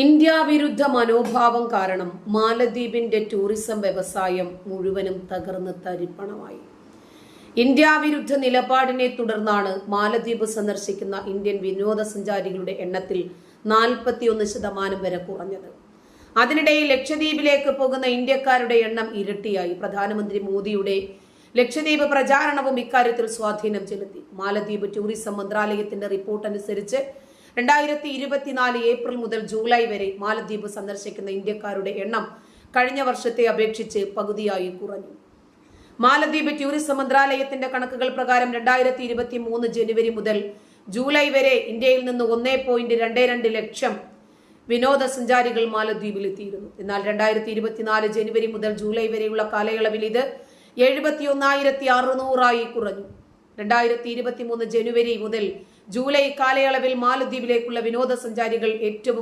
India വിരുദ്ധ മനോഭാവം കാരണം മാലദ്വീപിന്റെ ടൂറിസം വ്യവസായം മുഴുവനും തകർന്ന് തരിപ്പണമായി. ഇന്ത്യ വിരുദ്ധ നിലപാടിനെ തുടർന്നാണ് മാലദ്വീപ് സന്ദർശിക്കുന്ന ഇന്ത്യൻ വിനോദസഞ്ചാരികളുടെ എണ്ണത്തിൽ നാൽപ്പത്തിയൊന്ന് ശതമാനം വരെ കുറഞ്ഞത്. അതിനിടയിൽ ലക്ഷദ്വീപിലേക്ക് പോകുന്ന ഇന്ത്യക്കാരുടെ എണ്ണം ഇരട്ടിയായി. പ്രധാനമന്ത്രി മോദിയുടെ ലക്ഷദ്വീപ് പ്രചാരണവും ഇക്കാര്യത്തിൽ സ്വാധീനം ചെലുത്തി. മാലദ്വീപ് ടൂറിസം മന്ത്രാലയത്തിന്റെ റിപ്പോർട്ട് അനുസരിച്ച് രണ്ടായിരത്തി ഇരുപത്തിനാല് ഏപ്രിൽ മുതൽ ജൂലൈ വരെ മാലദ്വീപ് സന്ദർശിക്കുന്ന ഇന്ത്യക്കാരുടെ എണ്ണം കഴിഞ്ഞ വർഷത്തെ അപേക്ഷിച്ച് പകുതിയായി കുറഞ്ഞു. മാലദ്വീപ് ടൂറിസം മന്ത്രാലയത്തിന്റെ കണക്കുകൾ പ്രകാരം രണ്ടായിരത്തി ഇരുപത്തി മൂന്ന് ജനുവരി മുതൽ ജൂലൈ വരെ ഇന്ത്യയിൽ നിന്ന് ഒന്നേ പോയിന്റ് രണ്ട് രണ്ട് ലക്ഷം വിനോദസഞ്ചാരികൾ മാലദ്വീപിൽ എത്തിയിരുന്നു. എന്നാൽ രണ്ടായിരത്തി ഇരുപത്തിനാല് ജനുവരി മുതൽ ജൂലൈ വരെയുള്ള കാലയളവിൽ ഇത് എഴുപത്തി ഒന്നായിരത്തി അറുന്നൂറായി കുറഞ്ഞു. രണ്ടായിരത്തി ഇരുപത്തി മൂന്ന് ജനുവരി മുതൽ ജൂലൈ കാലയളവിൽ മാലദ്വീപിലേക്കുള്ള വിനോദസഞ്ചാരികൾ ഏറ്റവും